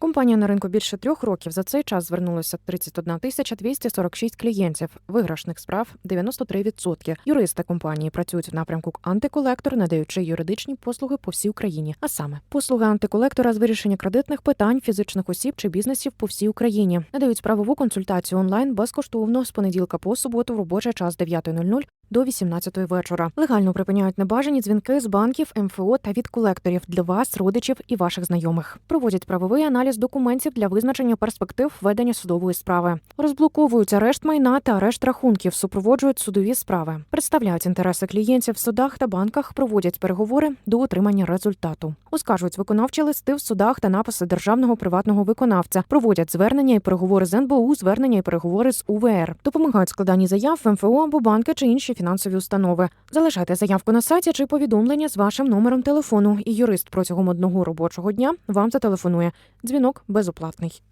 Компанія на ринку більше трьох років. За цей час звернулося 31 тисяча 246 клієнтів. Виграшних справ 93%. Юристи компанії працюють в напрямку антиколектор, надаючи юридичні послуги по всій Україні. А саме послуги антиколектора з вирішення кредитних питань фізичних осіб чи бізнесів по всій Україні. Надають правову консультацію онлайн безкоштовно з понеділка по суботу в робочий час з 9.00 до 18 вечора. Легально припиняють небажані дзвінки з банків, МФО та від колекторів для вас, родичів і ваших знайомих. Проводять правовий аналіз документів для визначення перспектив ведення судової справи. Розблоковують арешт майна та арешт рахунків, супроводжують судові справи, представляють інтереси клієнтів в судах та банках, проводять переговори до отримання результату. Оскаржують виконавчі листи в судах та написи державного приватного виконавця, проводять звернення і переговори з НБУ, звернення і переговори з УВР, допомагають складанні заяв в МФО або банки чи інші фінансові установи. Залишайте заявку на сайті чи повідомлення з вашим номером телефону, і юрист протягом одного робочого дня вам зателефонує. Дзвінок безоплатний.